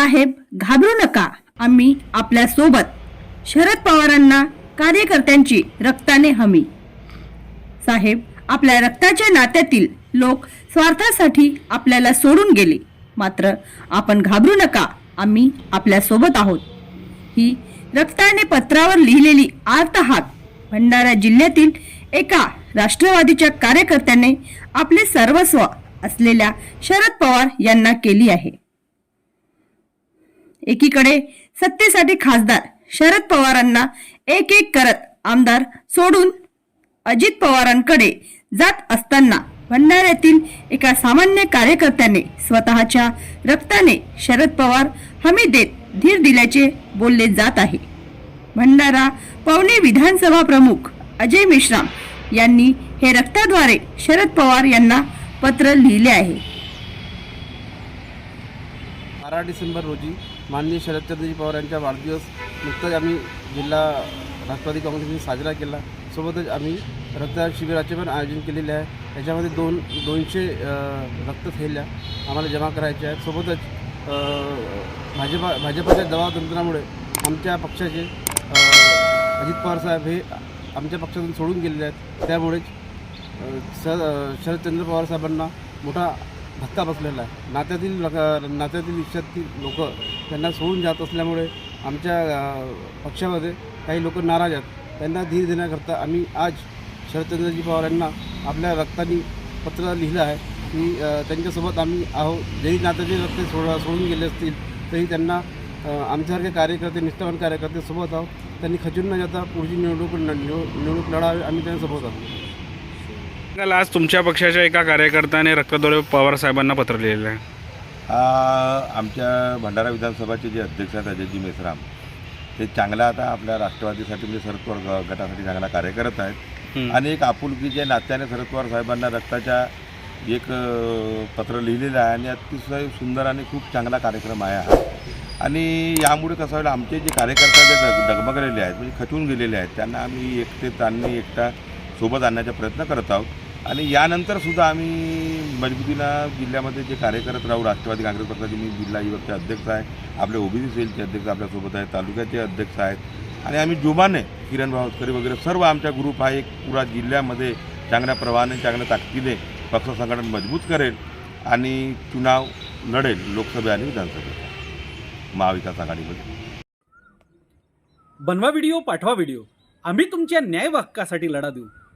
साहेब घाबरू नका. आम्ही आपल्यासोबत शरद पवारांना कार्यकर्त्यांची रक्ताने हमी. साहेब आपल्या रक्ताच्या नात्यातील लोक स्वार्थासाठी आपल्याला सोडून गेले. मात्र आपण घाबरू नका. आम्ही आपल्यासोबत आहोत. ही रक्ताने पत्रावर लिहिलेली आर्तहात भंडारा जिल्ह्यातील एका राष्ट्रवादीच्या कार्यकर्त्याने आपले सर्वस्व असलेल्या शरद पवार यांना केली आहे. एकीकडे सत्तेसाठी खासदार शरद पवारांना एक एक करत आमदार सोडून अजित पवारांकडे जात असताना भंडाऱ्यातील एका सामान्य कार्यकर्त्याने स्वतःच्या रक्ताने शरद पवार हमी देत धीर दिल्याचे बोलले जात आहे. भंडारा पवने विधानसभा प्रमुख अजय मेश्राम यांनी हे रक्ताद्वारे शरद पवार यांना पत्र लिहिले आहे. बारा डिसेंबर रोजी माननीय शरदचंद्रजी पवार यांचा वाढदिवस नुकताच आम्ही जिल्हा राष्ट्रवादी काँग्रेसने साजरा केला. सोबतच आम्ही रक्तदान शिबिराचे पण आयोजन केलेले आहे. याच्यामध्ये दोन दोनशे रक्त थैल्या आम्हाला जमा करायच्या आहेत. सोबतच भाजपा भाजपाच्या दवातंत्रामुळे आमच्या पक्षाचे अजित पवार साहेब हे आमच्या पक्षातून सोडून गेलेले आहेत. त्यामुळेच स शरदचंद्र पवार साहेबांना मोठा धक्का बसलेला आहे. नात्यातील लोक नात्यातील इच्छातील लोक त्यांना सोडून जात असल्यामुळे आमच्या पक्षामध्ये काही लोक नाराज आहेत. त्यांना धीर देण्याकरता आम्ही आज शरदचंद्रजी पवार यांना आपल्या रक्तानी पत्र लिहिलं आहे की त्यांच्यासोबत आम्ही आहो जरी नात्याचे रक्त सोड सोडून गेले असतील तरी त्यांना आमच्यासारखे कार्यकर्ते निष्ठावान कार्यकर्ते सोबत आहोत. त्यांनी खचून न जाता पुढची निवडणूक निवडणूक लढावी आम्ही त्यांच्यासोबत आहोत. काल आज तुमच्या पक्षाच्या एका कार्यकर्त्याने रक्तद्वारे पवार साहेबांना पत्र लिहिलेलं आहे. आमच्या भंडारा विधानसभाचे जे अध्यक्ष आहेत अजयजी मेश्राम ते चांगला आता आपल्या राष्ट्रवादीसाठी म्हणजे शरद पवार ग- गटासाठी चांगला कार्य करत आहेत. आणि एक आपुलकीच्या नात्याने शरद पवार साहेबांना रक्ताच्या एक अ, पत्र लिहिलेलं आहे आणि अतिशय सुंदर आणि खूप चांगला कार्यक्रम आहे हा. आणि यामुळे कसं होईल आमचे जे कार्यकर्ते जे डग डगमगलेले आहेत म्हणजे खचून गेलेले आहेत त्यांना आम्ही एकटे आणि एकटा सोबत आणण्याचा प्रयत्न करत आहोत. आणि यानंतर सुद्धा आम्ही मजबूतीनं जिल्ह्यामध्ये जे कार्य करत राहू राष्ट्रवादी काँग्रेस पक्षाचे मी जिल्हा युवकचे अध्यक्ष आहे आपले ओबीसी सेलचे अध्यक्ष आपल्यासोबत आहेत तालुक्याचे अध्यक्ष आहेत. आणि आम्ही जोमाने किरण भावस्करी वगैरे सर्व आमचा ग्रुप हा एक पुरा जिल्ह्यामध्ये चांगल्या प्रवाहाने चांगल्या ताकदीने पक्ष संघटन मजबूत करेल आणि चुनाव लढेल लोकसभा आणि विधानसभेचा महाविकास आघाडीमध्ये. बनवा व्हिडिओ पाठवा व्हिडिओ. आम्ही तुमच्या न्याय हक्कासाठी लढा देऊ.